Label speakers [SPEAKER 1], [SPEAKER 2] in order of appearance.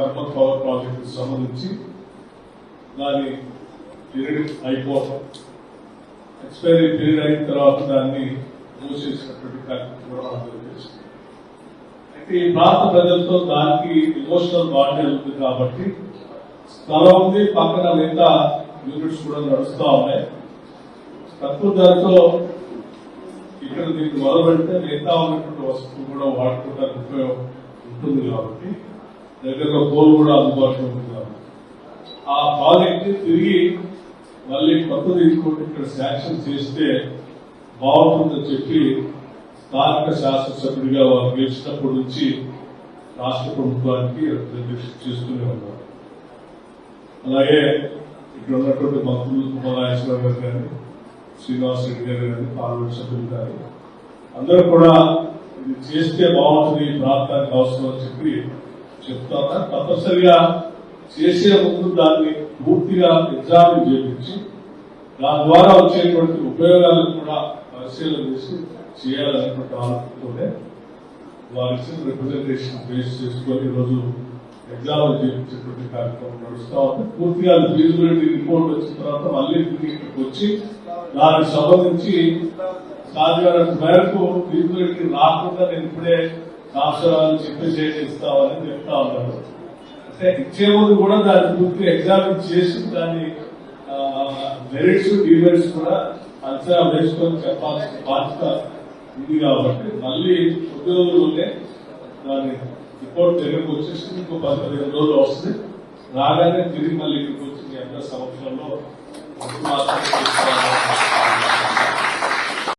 [SPEAKER 1] Thermal power project సంబంధించి దాని period అయిపోవటం ఎక్స్పైరీ పీరియడ్ అయిన తర్వాత దాన్ని మూసేసినటువంటి కార్యక్రమం కూడా అయితే ఈ ప్రాంత ప్రజలతో దానికి ఇమోషనల్ బాండ్ ఉంది కాబట్టి స్థలం ఉంది పక్కన మిగతా యూనిట్స్ కూడా నడుస్తూ ఉన్నాయి. తక్కువ ధరతో ఇక్కడ దీన్ని మొదలు పెడితే మిగతా ఉన్నటువంటి వస్తువులు కూడా వాడుకోవడానికి ఉపయోగం ఉంటుంది కాబట్టి దగ్గరలో పోల్ కూడా అందుబాటులో ఉంది ఆ ప్రాజెక్ట్ తిరిగి మళ్ళీ కొత్తది ఇంకోటి ఇక్కడ శాంక్షన్ చేస్తే బాగుంటుందని చెప్పి స్థానిక శాసనసభ్యుడిగా వారు గెలిచినప్పటి నుంచి రాష్ట్ర ప్రభుత్వానికి రిప్రజెంటేషన్ చేస్తూనే ఉన్నారు. అలాగే ఇక్కడ ఉన్నటువంటి మంత్రులు కుమారాశ్వరరావు గారు కానీ శ్రీనివాస్ రెడ్డి గారు కానీ పార్లమెంట్ సభ్యులు కానీ అందరూ కూడా ఇది చేస్తే బాగుంటుంది ఈ ప్రాంతానికి అవసరం అని చెప్పి చెప్తా ఉన్నారు తప్పనిసరిగా చేసే ముందు దాన్ని పూర్తిగా ఎగ్జామ్ చేపించి దాని ద్వారా వచ్చేటువంటి ఉపయోగాలను కూడా పరిశీలన చేసి చేయాలనేటువంటి ఆలోచనతోనే వారి ఇచ్చిన రిప్రజెంటేషన్ బేస్ చేసుకొని ఈరోజు ఎగ్జామ్ చేయించేటువంటి కార్యక్రమం నడుస్తా ఉంది. పూర్తిగా ఫీజిబిలిటీ రిపోర్ట్ వచ్చిన తర్వాత మళ్ళీ తిరిగి ఇక్కడికి వచ్చి దానికి సంబంధించి సాధ్యమైన మేరకు ఫీజిబిలిటీ రాకుండా నేను ఇప్పుడే రాష్ట్రాలు చెప్పి చేస్తామని చెప్తా ఉన్నారు. అంటే ఇచ్చే ముందు కూడా దాన్ని పూర్తి ఎగ్జామిన్ చేసి దాన్ని మెరిట్స్ డిమెరిట్స్ కూడా అంచనా వేసుకొని చెప్పాల్సిన బాధ్యత ఇది కాబట్టి మళ్ళీ కొద్ది రోజుల్లోనే దాని రిపోర్ట్ తెలుగు వచ్చేసి ఇంకో పది పదిహేను రోజులు వస్తుంది. రాగానే తిరిగి మళ్ళీ ఇక్కడికి వచ్చి మీ అందరి సమక్షంలో మాత్రం